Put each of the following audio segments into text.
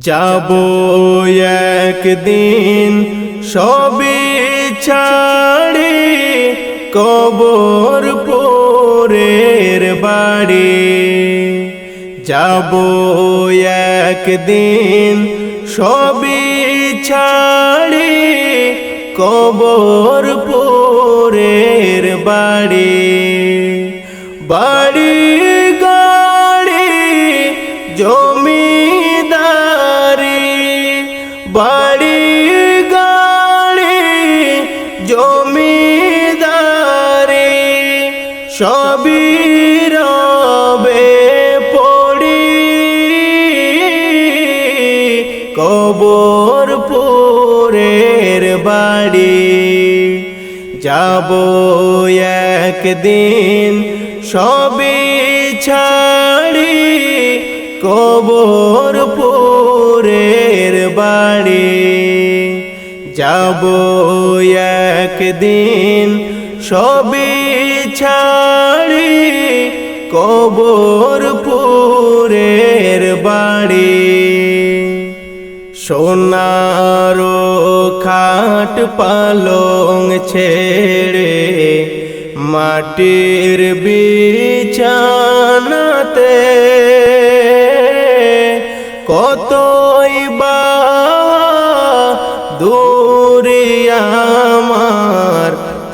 যাব একদিন সবই ছাড়ি কবর পোরের বাড়ি। যাব একদিন সবই ছাড়ি কবর পোরের বাড়ি। বাড়ি বাড়ি, গাড়ি, জমিদারি সবই রবে পড়ি। কবর পুরের বাড়ি যাব একদিন সবই ছাড়ি। কবর পুরের বাড়ি যাব একদিন সবই ছাড়ি কবর পুরের বাড়ি। সোনার খাট পালং ছেড়ে মাটির বিছানাতে কতই বা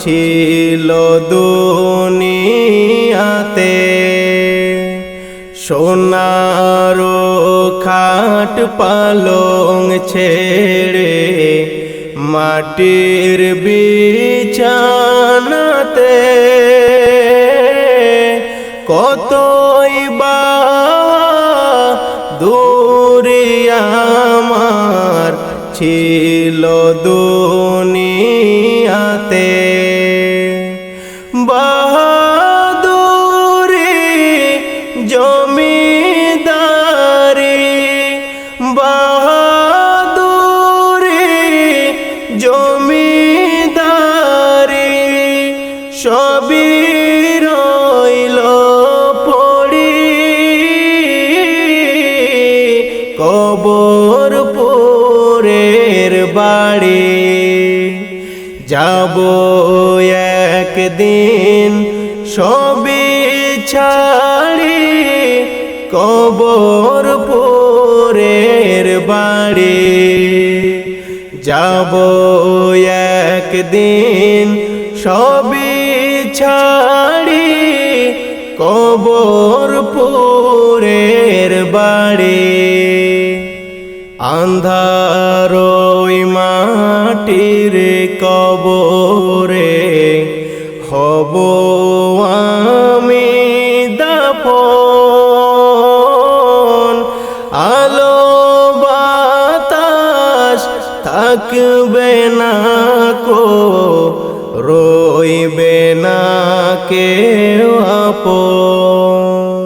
ছিল দুনিয়াতে। সোনার খাট পালং ছেড়ে মাটির বিছানাতে। কতই বা দূরে আমার ছিল দুনিয়াতে বাহাদুরি জমিদারি বাহাদুরি জমিদারি সবই রইল পড়ি। কবর পুরের বাড়ি যাব একদিন সবই ছাড়ি কবর পোরের বাড়ি। যাব একদিন সবই ছাড়ি কবর পোরের বাড়ি। আন্ধার মাটির কবরে হব আমি দাপন, আলো বাতাস থাকবে না কো, রইবে না কেউ আপন।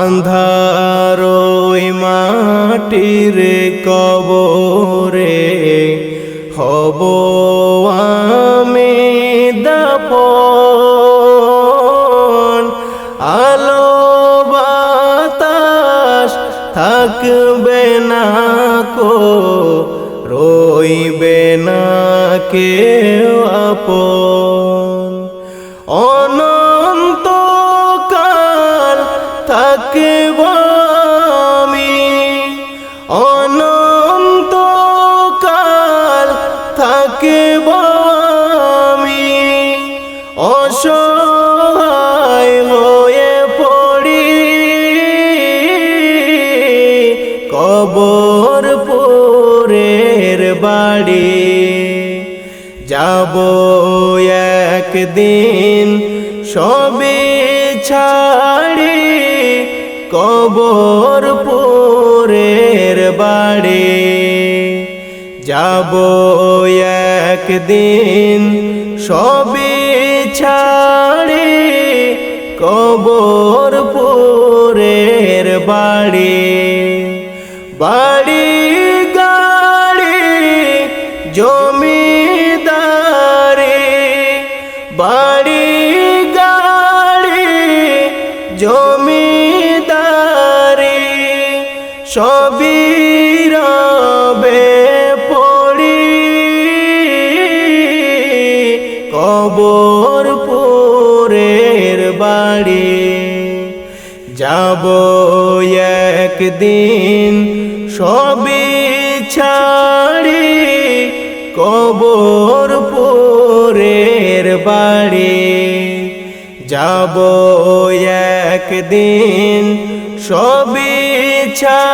আন্ধার মাটির কবরে হব আমি থাকবে না কো রইবে না কেউ আপন। অনন্তকাল থাকব পুরের বাড়ি। যাব একদিন সবে ছাড়ি কবর পুরের বাড়ি। যাব একদিন সবে ছাড়ি কবর সবই নীরবে পড়ি। কবর পুরের বাড়ি। যাব একদিন সবই ছাড়ি। কবর পুরের বাড়ি। যাব একদিন সবই ছাড়ি।